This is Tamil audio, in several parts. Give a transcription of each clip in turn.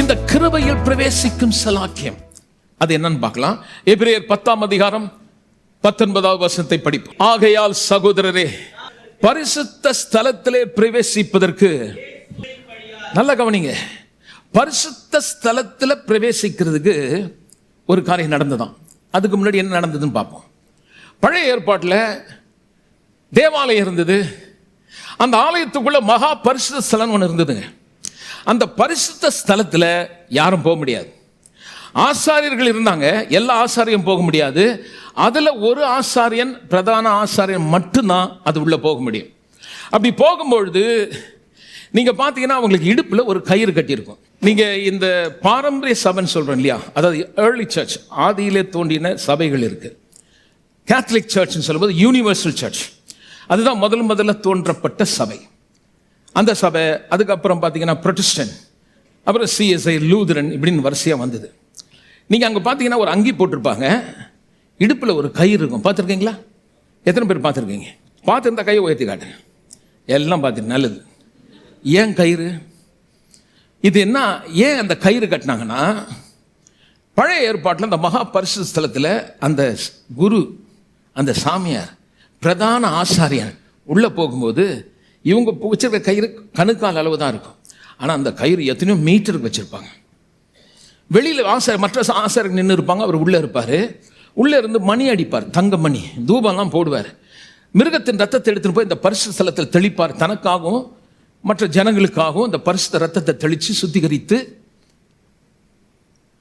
இந்த கிருபையில் பிரவேசிக்கும் சலாக்கியம். அது என்னன்னு பார்க்கலாம். எபிரேயர் பத்தாம் அதிகாரம் பத்தொன்பதாவது வசனத்தை படிப்போம். ஆகையால் சகோதரரே பரிசுத்த ஸ்தலத்திலே பிரவேசிப்பதற்கு நல்ல கவனிங்க. பரிசுத்த ஸ்தலத்தில் பிரவேசிக்கிறதுக்கு ஒரு காரியம் நடந்ததாம் அதுக்கு முன்னாடி என்ன நடந்ததுன்னு பார்ப்போம். பழைய ஏற்பாட்டில் தேவாலயம் இருந்தது. அந்த ஆலயத்துக்குள்ள மகா பரிசுத்த ஸ்தலம் ஒன்று இருந்ததுங்க. அந்த பரிசுத்த ஸ்தலத்தில் யாரும் போக முடியாது. ஆசாரியர்கள் இருந்தாங்க எல்லா ஆசாரியும் போக முடியாது. அதில் ஒரு ஆசாரியன் பிரதான ஆசாரியன் மட்டும்தான் அது உள்ளே போக முடியும். அப்படி போகும்பொழுது நீங்கள் பார்த்தீங்கன்னா அவங்களுக்கு இடுப்பில் ஒரு கயிறு கட்டியிருக்கும். நீங்கள் இந்த பாரம்பரிய சபைன்னு சொல்கிறோம் இல்லையா? அதாவது ஏர்லி சர்ச் ஆதியிலே தோண்டின சபைகள் இருக்குது கேத்தலிக் சர்ச்னு சொல்லும்போது யூனிவர்சல் சர்ச் அதுதான் முதல் முதல்ல தோன்றப்பட்ட சபை. அந்த சபை அதுக்கப்புறம் பார்த்தீங்கன்னா ப்ரொட்டிஸ்டன் அப்புறம் சிஎஸ்ஐ லூதரன் இப்படின்னு வரிசையாக வந்தது. நீங்கள் அங்கே பார்த்தீங்கன்னா ஒரு அங்கி போட்டிருப்பாங்க. இடுப்பில் ஒரு கயிறு இருக்கும். பார்த்துருக்கீங்களா? எத்தனை பேர் பார்த்துருக்கீங்க? பார்த்துருந்தா கையை உயர்த்தி காட்டுங்க எல்லாம் பார்த்து நல்லது. ஏன் கயிறு? இது என்ன ஏன் அந்த கயிறு கட்டினாங்கன்னா பழைய ஏற்பாட்டில் அந்த மகா பரிசு ஸ்தலத்தில் அந்த குரு அந்த சாமியார் பிரதான ஆசாரியன் உள்ளே போகும்போது இவங்க வச்சிருக்க கயிறு கணுக்கால் அளவு தான் இருக்கும். ஆனால் அந்த கயிறு எத்தனையோ மீட்டருக்கு வச்சுருப்பாங்க. வெளியில் ஆசார் மற்ற ஆசாரியர் நின்று இருப்பாங்க அவர் உள்ளே இருப்பார். உள்ளே இருந்து மணி அடிப்பார் தங்க மணி தூபம்லாம் போடுவார். மிருகத்தின் ரத்தத்தை எடுத்துகிட்டு போய் இந்த பரிசு ஸ்தலத்தில் தெளிப்பார். தனக்காகவும் மற்ற ஜனங்களுக்காகவும் இந்த பரிசுத்த ரத்தத்தை தெளித்து சுத்திகரித்து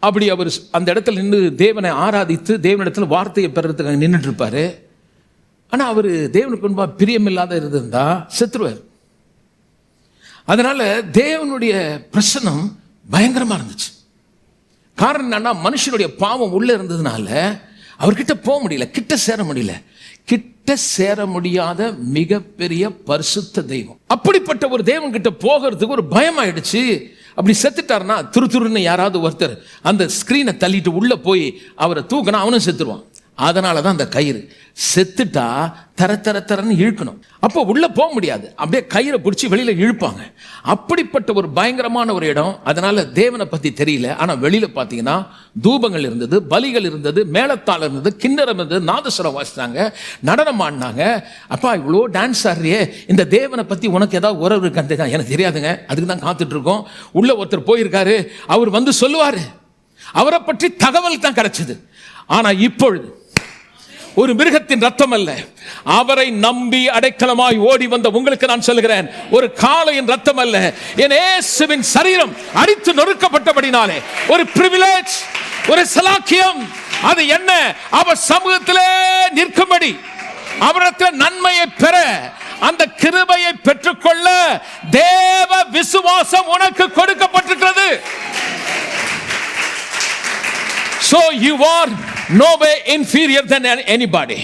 அப்படி அவர் அந்த இடத்துல நின்று தேவனை ஆராதித்து தேவனிடத்தில் வார்த்தையை பெறறதுக்கு நின்றுட்டு இருப்பார். ஆனால் அவர் தேவனுக்கு முன்பாக பிரியமில்லாத இருந்திருந்தா செத்துருவார். அதனால தேவனுடைய பிரசனம் பயங்கரமாக இருந்துச்சு. காரணம் என்னன்னா மனுஷனுடைய பாவம் உள்ளே இருந்ததுனால அவர்கிட்ட போக முடியல கிட்ட சேர முடியல. கிட்ட சேர முடியாத மிகப்பெரிய பரிசுத்த தெய்வம். அப்படிப்பட்ட ஒரு தேவன் கிட்ட போகிறதுக்கு ஒரு பயம் ஆயிடுச்சு. அப்படி செத்துட்டாருன்னா துரு துருன்னு யாராவது ஒருத்தர் அந்த ஸ்க்ரீனை தள்ளிட்டு உள்ளே போய் அவரை தூக்கினா அவனும் செத்துருவான். அதனால தான் அந்த கயிறு. செத்துட்டா தர தர தரன்னு இழுக்கணும். அப்போ உள்ளே போக முடியாது. அப்படியே கயிறை பிடிச்சி வெளியில் இழுப்பாங்க. அப்படிப்பட்ட ஒரு பயங்கரமான ஒரு இடம். அதனால தேவனை பற்றி தெரியல. ஆனால் வெளியில் பார்த்தீங்கன்னா தூபங்கள் இருந்தது பலிகள் இருந்தது மேலத்தாள் இருந்தது கிண்ணறம் இருந்தது நாதஸ்வரம் வாசித்தாங்க நடனம் ஆடினாங்க. அப்பா இவ்வளோ டான்ஸ் ஆடுறியே. இந்த தேவனை பற்றி உனக்கு ஏதாவது உறவு இருக்கான்னு தெரியும் எனக்கு தெரியாதுங்க. அதுக்கு தான் காத்துட்ருக்கோம் உள்ளே ஒருத்தர் போயிருக்காரு. அவர் வந்து சொல்லுவார். அவரை பற்றி தகவல் தான் கிடச்சிது. ஆனால் இப்பொழுது ஒரு மிருகத்தின் ரத்தம் அல்ல அவரை நம்பி அடைக்கலமாய் ஓடி வந்த உங்களுக்கு நான் சொல்லுகிறேன் ஒரு காளையின் ரத்தம் அல்ல என் இயேசுவின் சரீரம் அடித்து நொறுக்கப்பட்டபடினாலே ஒரு பிரிவிலேஜ் ஒரு சலாக்கியம். அது என்ன? அவர் சமூகத்திலே நிற்கும்படி அவரத்தில் நன்மையை பெற அந்த கிருபையை பெற்றுக்கொள்ள தேவ விசுவாசம் உனக்கு கொடுக்கப்பட்டிருக்கிறது. So you are no way inferior than anybody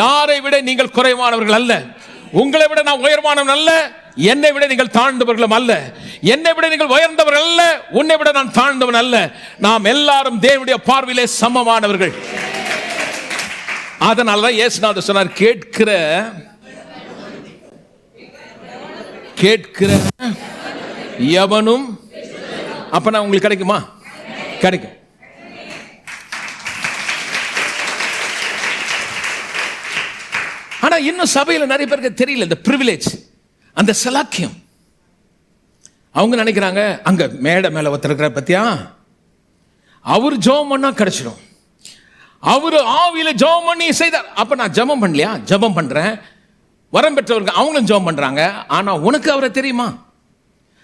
யாரை விட நீங்கள் குறைவானவர்கள் அல்ல. உங்களை விட நான் உயர்வானவன் அல்ல. என்னை விட நீங்கள் தாழ்ந்தவர்களும் அல்ல. என்னை விட நீங்கள் உயர்ந்தவர்கள் அல்ல. உன்னை விட நான் தாழ்ந்தவன் அல்ல. நாம் எல்லாரும் தேவனுடைய பார்வையிலே சமமானவர்கள். அதனால தான் இயேசுநாதர் சொன்னார் கேட்கிற கேட்கிற எவனும் அப்ப நான் உங்களுக்கு கிடைக்குமா? கிடைக்கும். இன்னும் சபையில் நிறைய பேருக்கு தெரியல இந்த ப்ரிவிலேஜ் அந்த சலாக்கியம். அவங்க நினைக்கிறாங்க அங்க மேடை மேல ஒருத்தருக்கிற பத்தியா? அவர் ஜெபம் பண்ணா கிடைச்சிடும். அவர் ஆவியில ஜெபம் பண்ணி செய்தார். அப்ப நான் ஜெபம் பண்ணலையா? ஜெபம் பண்றேன். வரம் பெற்றவர்கள் அவங்களும் ஜெபம் பண்றாங்க. ஆனா உனக்கு அவரை தெரியுமா?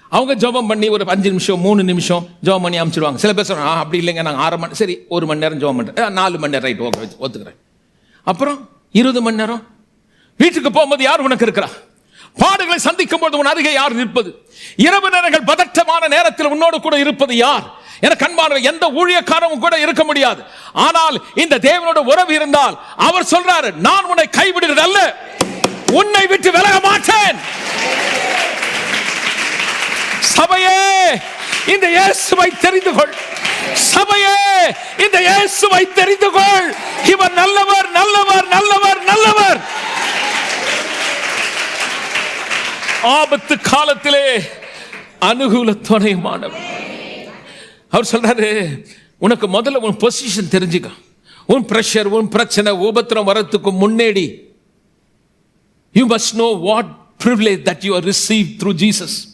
அவங்க ஜெபம் பண்ணி ஒரு அஞ்சு நிமிஷம் மூணு நிமிஷம் ஜெபம் பண்ணி அனுப்பிச்சிடுவாங்க சில பேர் சொல்றாங்க "ஆ, அப்படி இல்லைங்க. நாங்கள் ஆறு மணி சரி ஒரு மணி நேரம் ஜெபம் பண்ணுறேன் நாலு மணி நேரம் ரைட் ஓகே ஒத்துக்கிறேன். அப்புறம் இருபது மணி நேரம் வீட்டுக்கு போகும்போது யார் உனக்கு இருக்கிறா? பாடுகளை சந்திக்கும் போது உன் அருகே யார் நிற்பது? இரவு நேரங்கள் பதற்றமான நேரத்தில் உன்னோடு கூட இருப்பது யார்? என அன்பான எந்த ஊழியக்காரமும் கூட இருக்க முடியாது. ஆனால் இந்த தேவனோட உறவு இருந்தால் அவர் சொல்றாரு நான் உன்னை கைவிடுறது அல்ல. உன்னை விட்டு விலக மாட்டேன். சபையே இந்த இயேசுவை தெரிந்து கொள். சபையே இந்த இயேசுவை தெரிந்து கொள். இவர் நல்லவர் நல்லவர் நல்லவர் நல்லவர். ஆபத்து காலத்திலே அனுகூல துணையுமானவர் அவர் சொல்றாரு உனக்கு முதல்ல உன் பொசிஷன் தெரிஞ்சுக்க. உன் ப்ரெஷர் உன் பிரச்சனை உபத்திரம் வரத்துக்கு முன்னேடி. You must know what privilege that you are receive through Jesus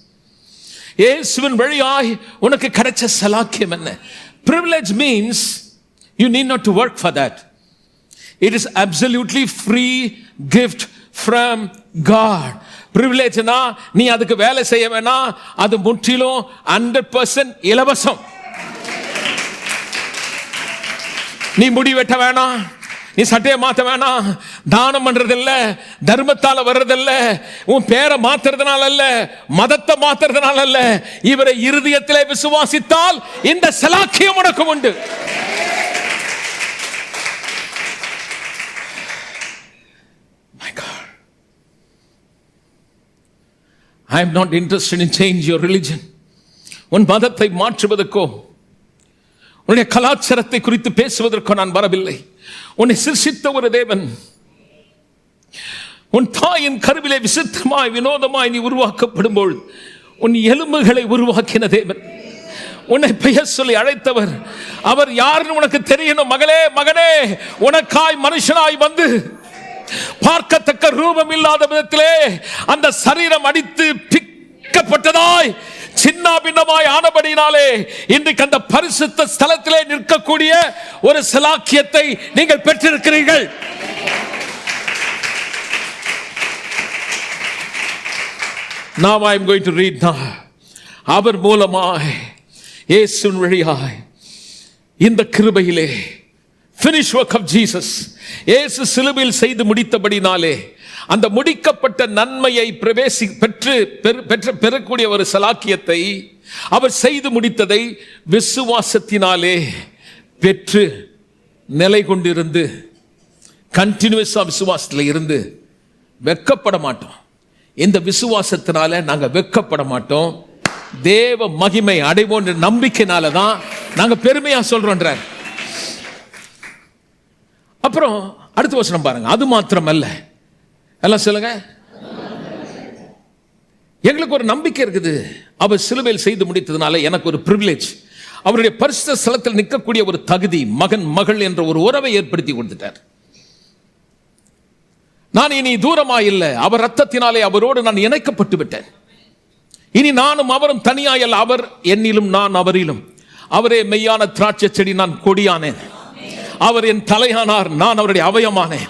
இயேசுவின் வழியாய் உனக்கு கிடைச்ச சலாக்கியம் என்ன? Privilege means you need not to work for that it is absolutely free gift from God ப்ரிவிலேஜ்னா நீ அதுக்கு வேலை செய்ய வேணாம் அது முற்றிலும் ஹண்ட்ரட் பர்சன்ட் இலவசம். நீ முடி வெட்ட வேணாம் நீ சட்டையை மாத்த வேணாம் தானம் பண்றதில்ல தர்மத்தால வர்றதில்ல உன் பேரை மாத்துறதுனால அல்ல மதத்தை மாத்துறதுனால அல்ல இவரை இருதயத்திலே விசுவாசித்தால் இந்த சலாக்கியம் உனக்கு உண்டு. I am not interested in change your religion உன் மதத்தை மாற்றுவதற்கோ உன்னுடைய கலாச்சாரத்தை குறித்து பேசுவதற்கோ நான் வரவில்லை. உன்னை சிருஷித்த ஒரு தேவன் உன் தாயின் கருவிலே விசித்திரமாய் வினோதமாய் நீ உருவாக்கப்படும் பொழுது உன் எலும்புகளை உருவாக்கின தேவன். உன்னை பெயர் சொல்லி அழைத்தவர். அவர் யாருன்னு உனக்கு தெரியணும். மகளே மகனே உனக்காய் மனுஷனாய் வந்து பார்க்கத்தக்க ரூபம் இல்லாத விதத்திலே அந்த சரீரம் அடித்து பிக்கப்பட்டதாய் சின்ன பின்னமாய் ஆனபடினாலே இன்றைக்கு அந்த பரிசுத்த ஸ்தலத்திலே நிற்கக்கூடிய ஒரு சிலாக்கியத்தை நீங்கள் பெற்றிருக்கிறீர்கள் நாம் I am going to read now. அவர் மூலமாய் இயேசுவின் வழியாய் இந்த கிருபையிலே ஃபினிஷ் ஒர்க் ஆஃப் ஜீசஸ் இயேசு சிலுவையில் செய்து முடித்தபடினாலே அந்த முடிக்கப்பட்ட நன்மையை பிரவேசி பெற்று பெறு- பெற்று பெறக்கூடிய ஒரு சலாக்கியத்தை அவர் செய்து முடித்ததை விசுவாசத்தினாலே பெற்று நிலை கொண்டிருந்து கண்டினியூஸாக விசுவாசத்தில் இருந்து வெக்கப்பட மாட்டோம். இந்த விசுவாசத்தினால நாங்கள் வெக்கப்பட மாட்டோம். தேவ மகிமை அடைவோன்ற நம்பிக்கைனால தான் நாங்கள் பெருமையாக சொல்கிறோன்றார் அப்புறம் அடுத்த வசனம் பாருங்க. அது மாத்திரம் அல்ல எல்லாம் சொல்லுங்க. எங்களுக்கு ஒரு நம்பிக்கை இருக்குது. அவர் சிலுவையில் செய்து முடித்ததுனால எனக்கு ஒரு பிரிவிலேஜ் அவருடைய பரிசுத்த ஸ்தலத்தில் நிற்கக்கூடிய ஒரு தகுதி மகன் மகள் என்ற ஒரு உறவை ஏற்படுத்தி கொடுத்துட்டார். நான் இனி தூரமா இல்லை அவர் ரத்தத்தினாலே அவரோடு நான் இணைக்கப்பட்டு விட்டேன். இனி நானும் அவரும் தனியாயல். அவர் என்னிலும் நான் அவரிலும். அவரே மெய்யான திராட்சை செடி நான் கொடியானேன். அவர் என் தலையானார் நான் அவருடைய அவயமானேன்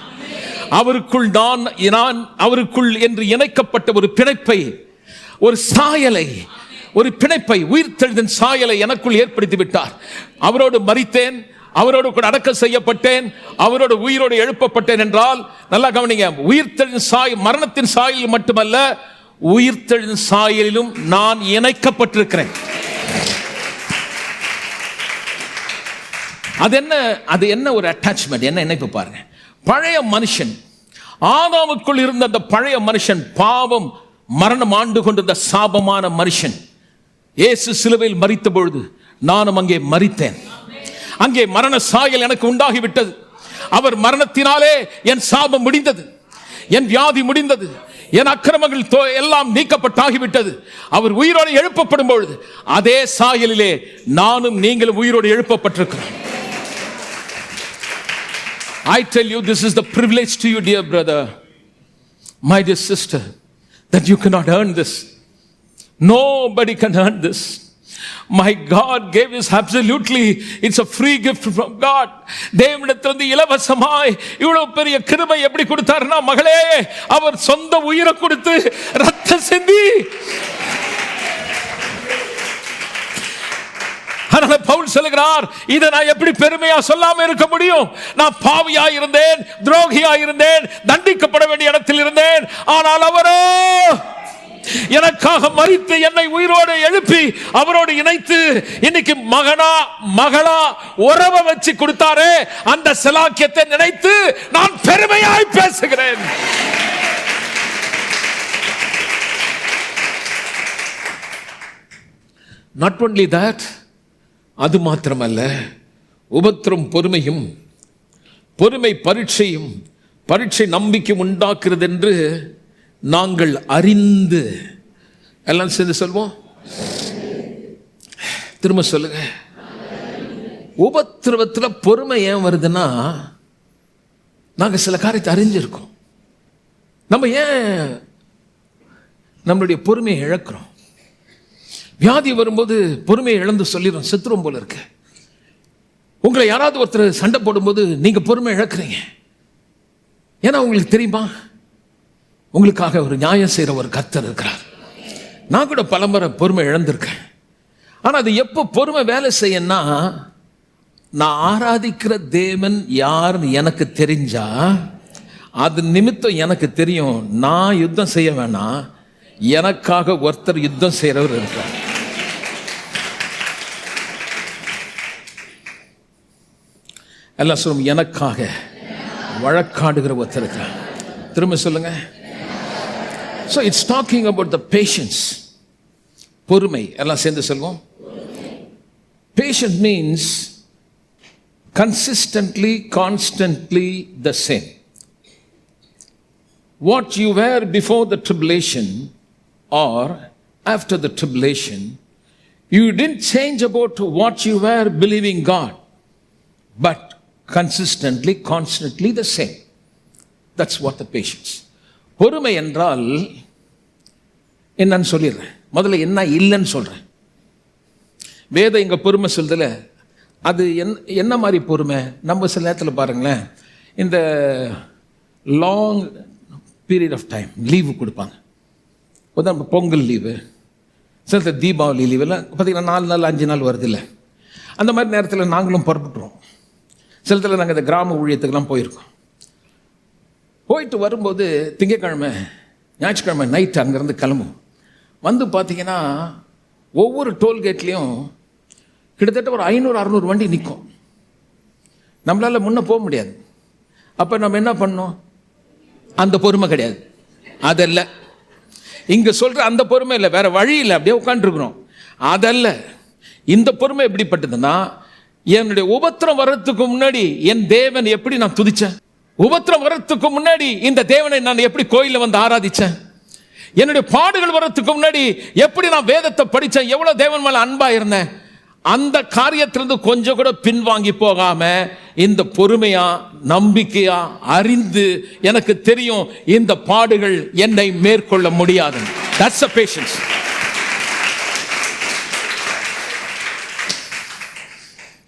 அவருக்குள் நான் நான் அவருக்குள் என்று இணைக்கப்பட்ட ஒரு பிணைப்பை ஒரு சாயலை ஒரு பிணைப்பை உயிர்த்தெழுதின் சாயலை எனக்குள் ஏற்படுத்தி விட்டார். அவரோடு மறித்தேன் அவரோடு கூட அடக்கம் செய்யப்பட்டேன் அவரோடு உயிரோடு எழுப்பப்பட்டேன் என்றால் நல்லா கவனிங்க உயிர்த்தெழுதின் சாய் மரணத்தின் சாயலில் மட்டுமல்ல உயிர்த்தெழுதின் சாயலிலும் நான் இணைக்கப்பட்டிருக்கிறேன். அது என்ன அது என்ன ஒரு அட்டாச்மெண்ட் என்ன இப்போ பாருங்க. பழைய மனுஷன் ஆதாமுக்குள் இருந்த அந்த பழைய மனுஷன் பாவம் மரணம் ஆண்டு கொண்டிருந்த சாபமான மனுஷன் இயேசு சிலுவையில் மறித்த பொழுது நானும் அங்கே மறித்தேன் அங்கே மரண சாயல் எனக்கு உண்டாகிவிட்டது. அவர் மரணத்தினாலே என் சாபம் முடிந்தது. என் வியாதி முடிந்தது. என் அக்கிரமங்கள் தோ- எல்லாம் நீக்கப்பட்டாகிவிட்டது. அவர் உயிரோடு எழுப்பப்படும் பொழுது அதே சாயலிலே நானும் நீங்களும் உயிரோடு எழுப்பப்பட்டிருக்கிறோம். I tell you, this is the privilege to you, dear brother, my dear sister, that you cannot earn this. Nobody can earn this. My God gave us absolutely, it's a free gift from God. தேவனிடத்திலிருந்து இலவசமாய் இவ்வளவு பெரிய கிருபை எப்படி கொடுத்தாருன்னா மகளே அவர் சொந்த உயிரை கொடுத்து ரத்த சிந்தி அதனால பவுல் சொல்லுகிறார் இதை நான் எப்படி பெருமையா சொல்லாம இருக்க முடியும்? நான் பாவியா இருந்தேன் துரோகியா இருந்தேன் தண்டிக்கப்பட வேண்டிய இடத்தில் இருந்தேன். ஆனால் அவரோ எனக்காக மறித்து என்னை உயிரோடு எழுப்பி அவரோடு இணைத்து இன்னைக்கு மகனா மகளா உறவை வச்சு கொடுத்தாரே அந்த சிலாக்கியத்தை நினைத்து நான் பெருமையாய் பேசுகிறேன். நாட் ஒன்லி தட் அது மாத்திரமல்ல உபத்திரம் பொறுமையும் பொறுமை பரீட்சையும் பரீட்சை நம்பிக்கை உண்டாக்குறது என்று நாங்கள் அறிந்து எல்லாம் சேர்ந்து சொல்வோம்? திரும்ப சொல்லுங்க. உபத்திரவத்தில் பொறுமை ஏன் வருதுன்னா நாங்கள் சில காரியத்தை அறிஞ்சிருக்கோம். நம்ம ஏன் நம்மளுடைய பொறுமையை இழக்கிறோம்? வியாதி வரும்போது பொறுமையை இழந்து சொல்லிடுறோம் செத்துரும் போல இருக்கு. உங்களை யாராவது ஒருத்தர் சண்டை போடும்போது நீங்க பொறுமை இழக்கிறீங்க. ஏன்னா உங்களுக்கு தெரியுமா? உங்களுக்காக ஒரு நியாயம் செய்கிற ஒரு கத்தர் இருக்கிறார். நான் கூட பலமுறை பொறுமை இழந்திருக்கேன். ஆனால் அது எப்போ பொறுமை வேலை செய்யன்னா நான் ஆராதிக்கிற தேவன் யாருன்னு எனக்கு தெரிஞ்சா அது நிமித்தம் எனக்கு தெரியும் நான் யுத்தம் செய்ய வேணாம். எனக்காக ஒருத்தர் யுத்தம் செய்கிறவர் இருக்கிறார். எல்லாம் சொல்லும் எனக்காக வழக்காடுகிற ஒருத்தர் இருக்கிறார் திரும்ப சொல்லுங்க. So it's talking about the patience பொறுமை. எல்லாம் சேர்ந்து சொல்லுவோம் patience means consistently constantly the same what you were before the tribulation or after the tribulation you tend change about what you were believing God but consistently constantly the same that's what the patience பொறுமை என்றால் என்னன்னு சொல்லிடுறேன். முதல்ல என்ன இல்லைன்னு சொல்கிறேன் வேதம் இங்கே பொறுமை சொல்றதில் அது என் என்ன மாதிரி பொறுமை? நம்ம சில நேரத்தில் பாருங்களேன் இந்த long period of time leave கொடுப்பாங்க. உதாரணம் பொங்கல் லீவு சில தீபாவளி லீவெல்லாம் பார்த்தீங்கன்னா நாலு நாள் அஞ்சு நாள் வருது இல்லை. அந்த மாதிரி நேரத்தில் நாங்களும் புறப்பட்டுருவோம். சில நாங்கள் இந்த கிராம ஊழியத்துக்கெல்லாம் போயிருக்கோம். போயிட்டு வரும்போது திங்கக்கிழமை ஞாயிற்றுக்கிழமை நைட் அங்கேருந்து கிளம்பும் வந்து பார்த்தீங்கன்னா ஒவ்வொரு டோல்கேட்லேயும் கிட்டத்தட்ட ஒரு ஐநூறு அறநூறு வண்டி நிற்கும் நம்மளால் முன்னே போக முடியாது. அப்போ நம்ம என்ன பண்ணோம் அந்த பொறுமை கிடையாது. அதல்ல. இங்கே சொல்கிற அந்த பொறுமை இல்லை வேறு வழி இல்லை அப்படியே உட்காந்துருக்குறோம் அதல்ல. இந்த பொறுமை எப்படிப்பட்டதுன்னா என்னுடைய உபத்திரம் வர்றதுக்கு முன்னாடி என் தேவன் எப்படி நான் துதிச்சேன்? உபத்திரம் வர்றதுக்கு முன்னாடி இந்த தேவனை நான் எப்படி கோயிலில் வந்து ஆராதிச்சேன்? என்னுடைய பாடுகள் வர்றதுக்கு முன்னாடி எப்படி நான் வேதத்தை படித்தேன் எவ்வளோ தேவன் மேலே அன்பாக இருந்தேன்? அந்த காரியத்திலிருந்து கொஞ்சம் கூட பின்வாங்கி போகாம இந்த பொறுமையா நம்பிக்கையா அறிந்து எனக்கு தெரியும் இந்த பாடுகள் என்னை மேற்கொள்ள முடியாது. தட்ஸ் அ பேஷன்ஸ்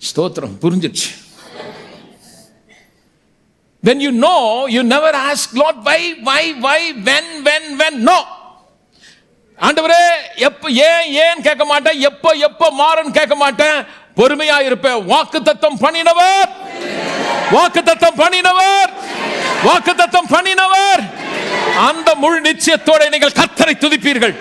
ஸ்தோத்திரம் புரிஞ்சிடுச்சு when you know you never ask lord why why why when when when? No. ஆண்டவரே எப்ப ஏன் ஏன் கேட்க மாட்டேன்? எப்ப எப்ப மாறன் கேட்க மாட்டேன்? பொறுமையா இருப்பேன். வாக்கு தத்தம் பண்ணினவர். வாக்கு தத்தம் பண்ணினவர். வாக்கு தத்தம் பண்ணினவர். அந்த முழு நிச்சயத்தோட நீங்கள் கத்தரை துதிப்பீர்கள்.